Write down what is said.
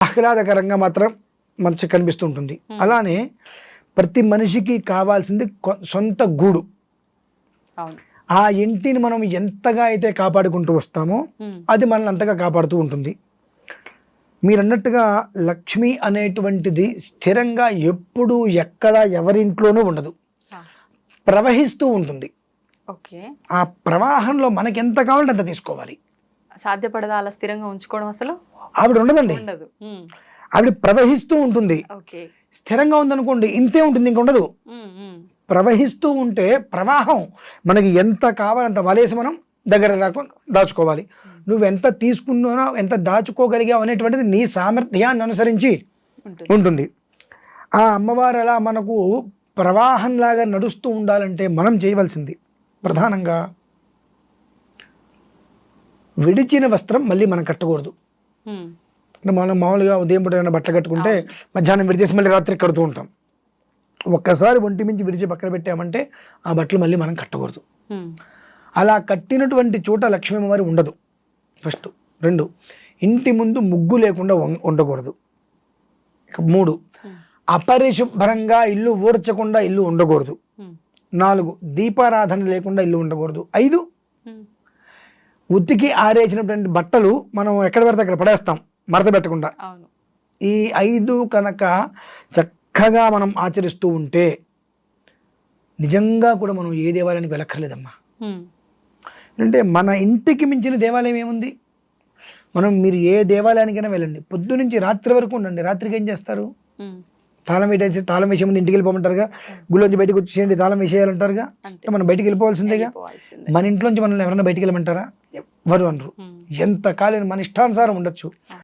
ఆహ్లాదకరంగా మాత్రం మంచి కనిపిస్తూ ఉంటుంది అలానే ప్రతి మనిషికి కావాల్సింది సొంత గూడు. ఆ ఇంటిని మనం ఎంతగా అయితే కాపాడుకుంటూ వస్తామో అది మనల్ని అంతగా కాపాడుతూ ఉంటుంది. మీరు అన్నట్టుగా లక్ష్మి అనేటువంటిది స్థిరంగా ఎప్పుడు ఎక్కడ ఎవరింట్లోనూ ఉండదు. ప్రవహిస్తూ ఉంటుంది. ఓకే. ఆ ప్రవాహంలో మనకి ఎంత కావాలంటే అంత తీసుకోవాలి. సాధ్యపడదా అలా స్థిరంగా ఉంచుకోవడం అసలు ఆవిడ ఉండదండి. ఉండదు. ఆవిడ ప్రవహిస్తూ ఉంటుంది. ఓకే. స్థిరంగా ఉందనుకోండి ఇంతే ఉంటుంది ఇంక ఉండదు ప్రవహిస్తూ ఉంటే ప్రవాహం మనకి ఎంత కావాలంత వలేసి మనం దగ్గర రాకు దాచుకోవాలి. నువ్వు ఎంత తీసుకున్నానో ఎంత దాచుకోగలిగావు అనేటువంటిది నీ సామర్థ్యాన్ని అనుసరించి ఉంటుంది. ఉంటుంది. ఆ అమ్మవారు అలా మనకు ప్రవాహంలాగా నడుస్తూ ఉండాలంటే మనం చేయవలసింది ప్రధానంగా విడిచిన వస్త్రం మళ్ళీ మనం కట్టకూడదు. అంటే మనం మామూలుగా ఉదయం పూట ఏమైనా బట్టలు కట్టుకుంటే మధ్యాహ్నం విడిచేసి మళ్ళీ రాత్రి కడుతూ ఉంటాం. ఒక్కసారి ఒంటి మించి విడిచి పక్కన పెట్టామంటే ఆ బట్టలు మళ్ళీ మనం కట్టకూడదు. అలా కట్టినటువంటి చోట లక్ష్మీ అమ్మవారి ఉండదు. ఫస్ట్ రెండు ఇంటి ముందు ముగ్గు లేకుండా ఉండకూడదు. ఇక మూడు అపరిశుభ్రంగా ఇల్లు ఊడ్చకుండా ఇల్లు ఉండకూడదు. నాలుగు దీపారాధన లేకుండా ఇల్లు ఉండకూడదు. ఐదు ఉతికి ఆరేసినటువంటి బట్టలు మనం ఎక్కడ పడితే అక్కడ పడేస్తాం మడత పెట్టకుండా. ఈ ఐదు కనుక చక్కగా మనం ఆచరిస్తూ ఉంటే నిజంగా కూడా మనం ఏ దేవాలయానికి వెళ్ళక్కర్లేదమ్మా. అంటే మన ఇంటికి మించిన దేవాలయం ఏముంది? మనం మీరు ఏ దేవాలయానికైనా వెళ్ళండి. పొద్దు నుంచి రాత్రి వరకు ఉండండి. రాత్రికి ఏం చేస్తారు? తాళం వేసేసి తాళం వేసే ముందు ఇంటికి వెళ్ళిపోమంటారుగా? గుళ్ళోంచి బయటకు వచ్చేయండి తాళం వేసేయాలంటారుగా? మనం బయటికి వెళ్ళిపోవాల్సిందేగా? పోవాల్సిందే మన ఇంట్లోంచి మనల్ని ఎవరైనా బయటికి వెళ్ళమంటారా? ఎవరు అనరు ఎంత కాలం మన ఇష్టానుసారం ఉండొచ్చు.